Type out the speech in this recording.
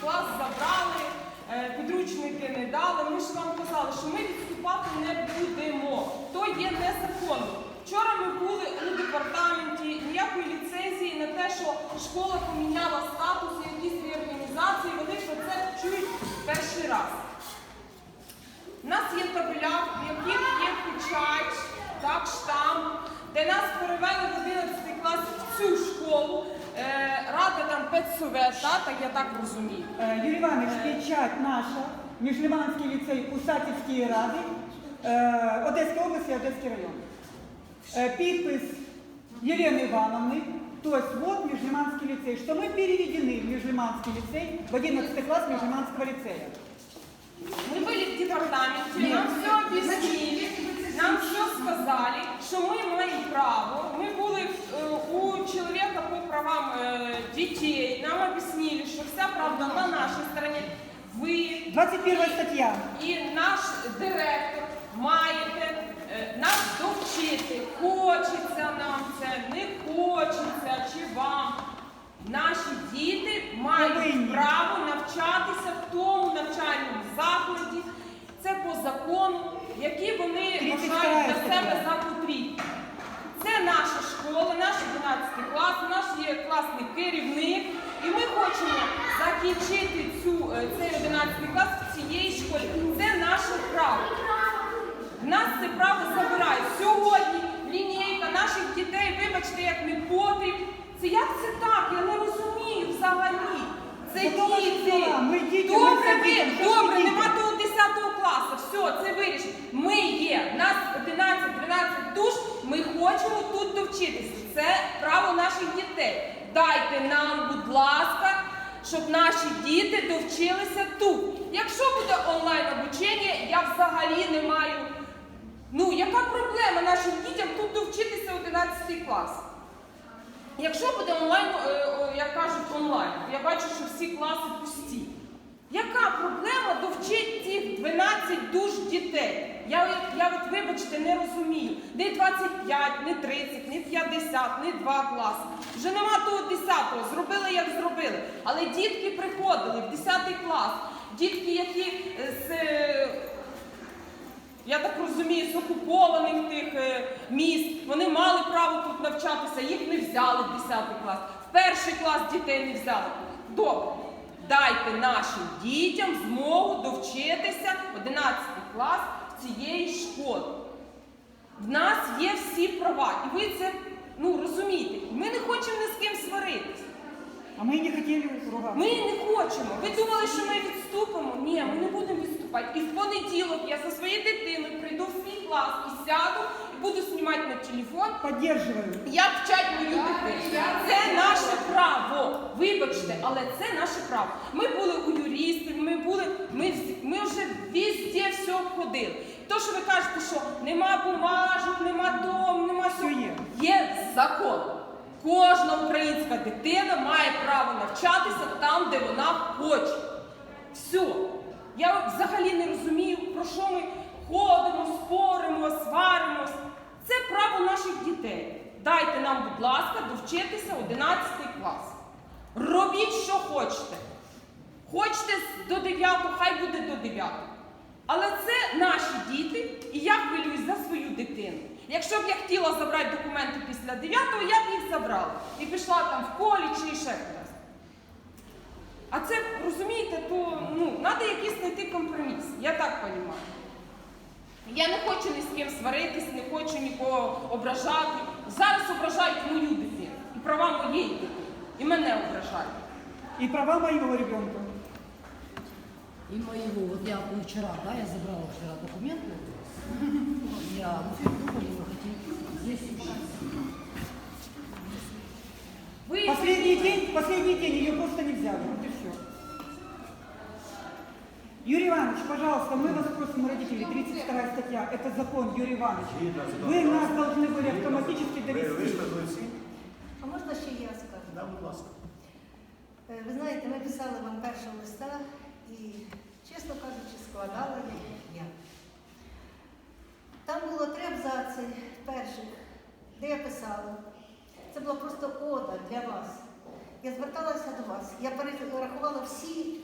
Клас забрали, е, підручники не дали. Ми ж вам казали, що ми відступати не будемо. То є незаконно. Вчора ми були у департаменті, ніякої ліцензії на те, що школа поміняла статус якісь реорганізації. Вони про це чують перший раз. У нас є табеля, в яких є печать, так, штамп, де нас перевели в 11 клас в цю школу. Е, рада там педсовета, так, я так розумію. Е, Юрій Іванович, печать наша, Міжліманський ліцей, Усатівської ради, е, Одеська область і Одеський район. Е, Підпис Єлени Івановни, то есть вот Міжлиманський ліцей, що ми переведені в Міжліманський ліцей, в 11 клас Міжлиманського ліцея. Дітей, нам об'яснили, що вся правда на нашій стороні. Ви 21 стаття. і наш директор маєте е, нас довчити. Хочеться нам це, не хочеться, чи вам. Наші діти мають право навчатися в тому навчальному закладі. Це по закону, який вони 32 вважають для стаття. себе за потрібне. Це наша школа, наш 11 клас, наш є класний керівник. І ми хочемо закінчити цю, е, цей 11 клас в цієї школі. Це наше право. В нас це право забирають. Сьогодні лінійка наших дітей, вибачте, як не потріб. Це як це так? Я не розумію взагалі. Це діти. ми діти, Добре, ви, добре, нема того 10 класу. Все, це вирішено. Ми є. Нас 11-12 душ. Ми хочемо тут довчитися. Це право наших дітей. Дайте нам, будь ласка, щоб наші діти довчилися тут. Якщо буде онлайн обучення, я взагалі не маю. Ну, яка проблема нашим дітям тут довчитися 11 клас? Якщо буде онлайн, е, як кажуть, онлайн, я бачу, що всі класи пусті. Яка проблема довчити цих 12 душ дітей? Я, я от, вибачте, не розумію. Не 25, не 30, не 50, не 2 класи. Вже нема того 10-го, зробили, як зробили. Але дітки приходили в 10 клас. Дітки, які е, з е, я так розумію, з окупованих тих е, міст. Вони мали право тут навчатися, їх не взяли в 10 клас. В перший клас дітей не взяли. Добре. Дайте нашим дітям змогу довчитися 11 клас цієї школи. В нас є всі права, і ви це ну, розумієте. Ми не хочемо ні з ким сваритися. А ми не хотіли ругатися. Ми не хочемо. Ви думали, що ми відступимо? Ні, ми не будемо відступати. І в понеділок я за своєю дитиною прийду в свій клас і сяду і буду знімати на телефон. Поддерживаю. Як вчать мою дитину. Це наше право. Вибачте, але це наше право. Ми були у юристів, ми були, ми, ми вже везде все обходили. То, що ви кажете, що нема бумажок, нема дому, нема є. Є закон. Кожна українська дитина має право навчатися там, де вона хоче. Все. Я взагалі не розумію, про що ми ходимо, споримо, сваримось. Це право наших дітей. Дайте нам, будь ласка, довчитися 11 клас. Робіть, що хочете. Хочете до 9, хай буде до 9. Але це наші діти, і я хвилююсь за свою дитину. Якщо б я хотіла забрати документи після 9, я б їх забрала. І пішла там в коледж чи ще кудись. А це, розумієте, то ну, треба якийсь знайти компроміс. Я так розумію. Я не хочу ні з ким сваритись, не хочу нікого ображати. Зараз ображають мою дитину і права моєї дитини. І мене ображають. И права моего ребенка. И моего, вот я ну, вчера, да, я забрала вчера документы. Я думали, вы хотите здесь Последний день, последний день ее просто не взяли. Вот и все. Юрий Иванович, пожалуйста, мы вас просим, родители, 32 статья, это закон, Юрий Иванович. Вы нас должны были автоматически Ви довести. висловили всі? А можна ще я скажу? Да, будь ласка. Е, Ви знаєте, ми писали вам першого листа і, чесно кажучи, складали його я. Там було три абзаци перших, де я писала. Це була просто ода для вас. Я зверталася до вас. Я перерахувала всі